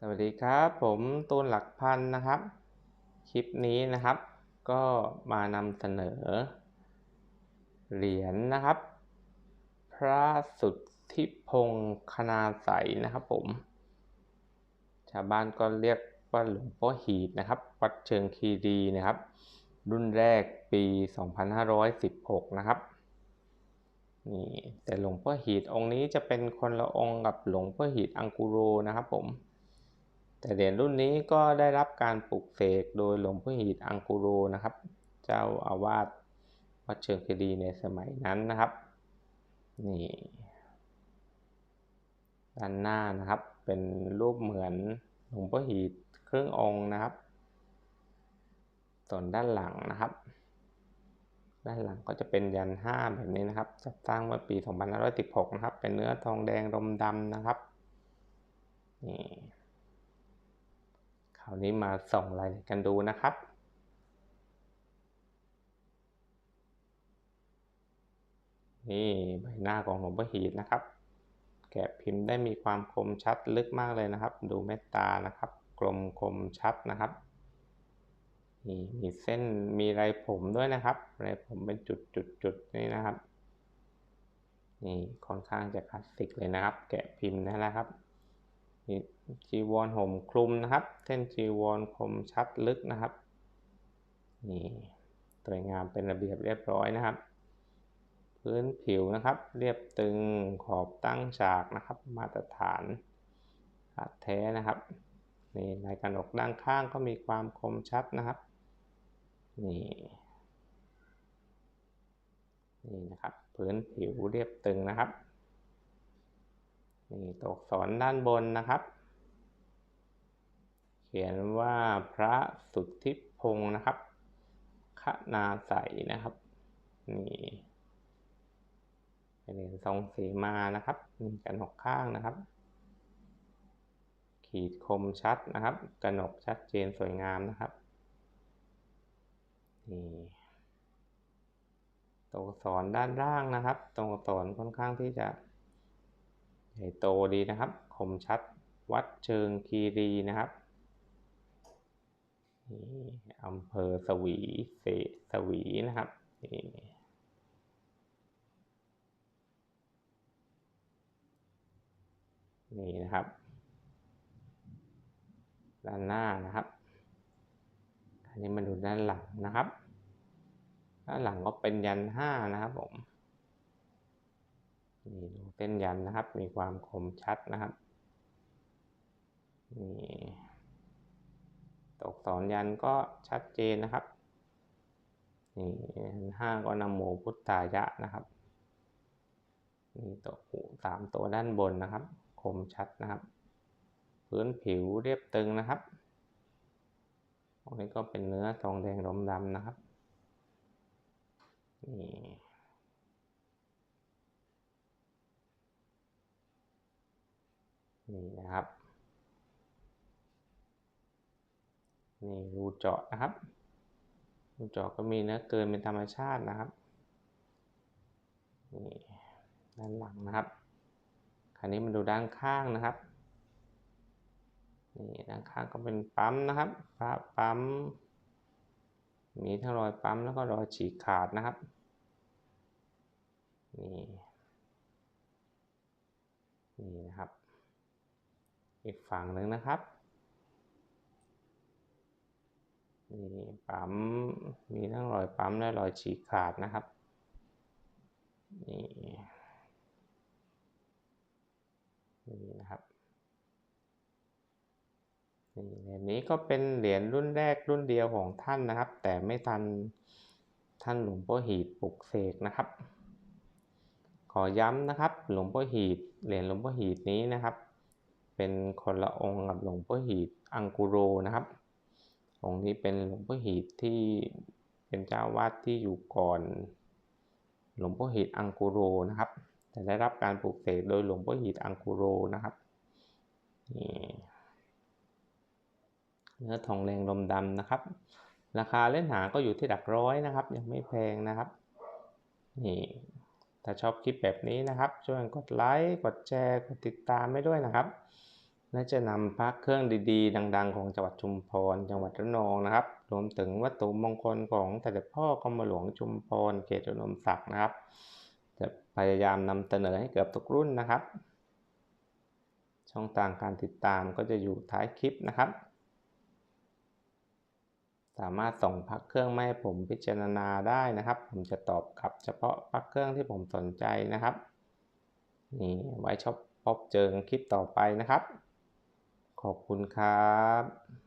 สวัสดีครับ ผมตูนหลักพันนะครับ คลิปนี้นะครับ ก็มานำเสนอ เหรียญนะครับ พระสุทธิพงศ์คณาใสนะครับผม ชาวบ้านก็เรียกว่าหลวงพ่อหีดนะครับ วัดเชิงคีรีนะครับ รุ่นแรกปี 2516 นะครับนี่แต่หลวงพ่อหีดองค์นี้จะเป็นคนละองค์กับหลวงพ่อหีดอังกุโรนะครับผม แต่เหรียญรุ่นนี้ก็ได้รับการปลุกเสกโดยหลวงพ่อหีดอังกุโรนะครับ เจ้าอาวาสวัดเชิงคีรีในสมัยนั้นนะครับ นี่ ด้านหน้านะครับเป็นรูปเหมือนหลวงพ่อหีดครึ่งองค์นะครับ ส่วนด้านหลังนะครับ ด้านหลังก็จะเป็นยันห้าแบบนี้นะครับ จัดสร้างเมื่อปี 2516 นะครับ เป็นเนื้อทองแดงรมดำนะครับ นี่ วนี้มาส่องรายละเอียดกันดูนะครับนี่ใบหน้าของหลวงพ่อหีดนะครับ แกะพิมพ์ได้มีความคมชัดลึกมากเลยนะครับ ดูเมตตานะครับ กลมคมชัดนะครับนี่มีเส้นมีไรผมด้วยนะครับไรผมเป็นจุดจุดจุดนี่นะครับนี่ค่อนข้างจะคลาสสิกเลยนะครับ แกะพิมพ์นั่นแหละครับนี่ จีวรห่มคลุมนะครับ เส้นจีวรคมชัดลึกนะครับ นี่สวยงามเป็นระเบียบเรียบร้อยนะครับ พื้นผิวนะครับ เรียบตึงขอบตั้งฉากนะครับ มาตรฐานอัดแท้นะครับนี่ในกระหนกด้านข้างก็มีความคมชัดนะครับนี่นี่นะครับพื้นผิวเรียบตึงนะครับนี่ตกสอนด้านบนนะครับ ขียนว่าพระสุทธิพงศ์นะครับคนาใสนะครับ นี่เป็นเหรียญทรงสีมานะครับมีกระหนกข้างนะครับ ขีดคมชัดนะครับกระหนกชัดเจนสวยงามนะครับ นี่ตัวอักษรด้านล่างนะครับตรงอักษรค่อนข้างที่จะใหญ่โตดีนะครับ คมชัดวัดเชิงคีรีนะครับ อำเภอสวีเสสวีนะครับนี่นี่นะครับ ด้านหน้านะครับอันนี้มาดูด้านหลังนะครับ ด้านหลังก็เป็นยันห้านะครับผมนี่ดูเส้นยันนะครับ มีความคมชัดนะครับนี่ ตกสอนยันก็ชัดเจนนะครับนี่ห้าก็นำโมพุทธายะนะครับนี่ตัวหูสามตัวด้านบนนะครับ คมชัดนะครับ พื้นผิวเรียบตึงนะครับตรงนี้ก็เป็นเนื้อทองแดงรมดำนะครับนี่นี่นะครับ นี่รูเจาะนะครับ รูเจาะก็มีเนื้อเกินเป็นธรรมชาตินะครับนี่ด้านหลังนะครับคราวนี้มาดูด้านข้างนะครับนี่ด้านข้างก็เป็นปั๊มนะครับปั๊ม มีทั้งรอยปั๊มแล้วก็รอยฉีกขาดนะครับนี่นี่นะครับ อีกฝั่งหนึ่งนะครับ นี่ ปั๊ม มีทั้งรอยปั๊มและรอยฉีกขาดนะครับ นี่ นี่นะครับ นี่เหรียญนี้ก็เป็นเหรียญรุ่นแรกรุ่นเดียวของท่านนะครับ แต่ไม่ทันท่านหลวงพ่อหีดปลุกเสกนะครับ ขอย้ำนะครับ หลวงพ่อหีดเหรียญหลวงพ่อหีดนี้นะครับ เป็นคนละองค์กับหลวงพ่อหีดอังกุโรนะครับ องค์นี้เป็นหลวงพ่อหีดที่เป็นเจ้าวาดที่อยู่ก่อน หลวงพ่อหีดอังกุโรนะครับ แต่ได้รับการปลูกเสกโดยหลวงพ่อหีดอังกุโรนะครับนี่เนื้อทองแดงลมดำนะครับ ราคาเล่นหาก็อยู่ที่หลักร้อยนะครับ ยังไม่แพงนะครับนี่ถ้าชอบคลิปแบบนี้นะครับ ช่วยกดไลค์ กดแชร์ กดติดตามให้ด้วยนะครับ และจะนำพระเครื่องดีๆ ดัง ๆ ของจังหวัดชุมพร จังหวัดระนองนะครับ รวมถึงวัตถุมงคลของเสด็จพ่อกรมหลวงชุมพรเขตอุดมศักดิ์นะครับ จะพยายามนำเสนอให้เกือบทุกรุ่นนะครับ ช่องทางการติดตามก็จะอยู่ท้ายคลิปนะครับ สามารถส่งพักเครื่องมาให้ผมพิจารณาได้นะครับ ผมจะตอบกลับเฉพาะพักเครื่องที่ผมสนใจนะครับนี่ไว้ชอบพบเจอกันคลิปต่อไปนะครับ ขอบคุณครับ